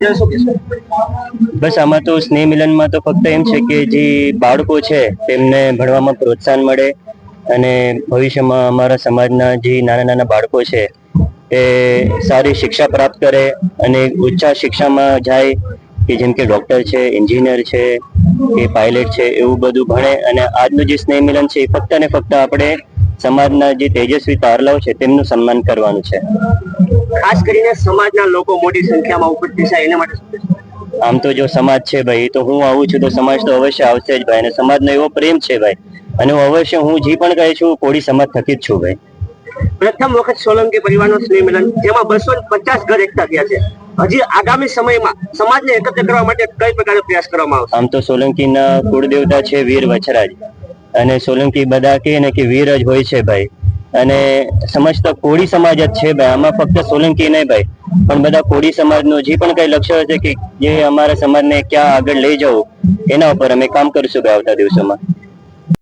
બસ આમાં તો સ્નેહ મિલનમાં તો ફક્ત એમ છે કે જે બાળકો છે, તેમને ભણવામાં પ્રોત્સાહન મળે અને ભવિષ્યમાં અમારા સમાજના જે નાના નાના બાળકો છે, એ સારી શિક્ષા પ્રાપ્ત કરે અને ઉચ્ચ શિક્ષામાં જાય કે જેમ કે ડૉક્ટર છે, એન્જિનિયર છે, કે પાયલટ છે, એવું બધું ભણે અને આજનું જે સ્નેહ મિલન છે, એ ફક્ત ને ફક્ત આપણે સમાજના જે તેજસ્વી તારલાઓ છે તેમનું સન્માન કરવાનું છે. ખાસ કરીને સમાજના લોકો મોટી સંખ્યામાં ઉપસ્થિત થાય એના માટે આમ તો જો સમાજ છે ભાઈ તો હું આવું છું તો સમાજ તો અવશ્ય આવશે જ ભાઈ અને સમાજનો એવો પ્રેમ છે ભાઈ. અને હું અવશ્ય હું જે પણ કહે છું કોળી સમાજ થકી જ છું ભાઈ. પ્રથમ વખત સોલંકી પરિવારનો સ્નેહ મિલન જેમાં બસો પચાસ ઘર એકઠા થયા છે. હજી આગામી સમયમાં સમાજને એકત્ર કરવા માટે કઈ પ્રકારનો પ્રયાસ કરવામાં આવશે? આમ તો સોલંકીના કુળદેવતા છે વીર વછરાજ. અને સોલંકી બધા કે ને કે વીર જ હોય છે ભાઈ. અને સમજતા કોળી સમાજ જ છે ભાઈ. આમાં ફક્ત સોલંકી નહીં ભાઈ. પણ બધા કોળી સમાજનું જે પણ કઈ લક્ષ્ય છે કે જે અમારા સમાજને ક્યાં આગળ લઈ જવું, એના ઉપર અમે કામ કરીશું ભાઈ આવતા દિવસોમાં.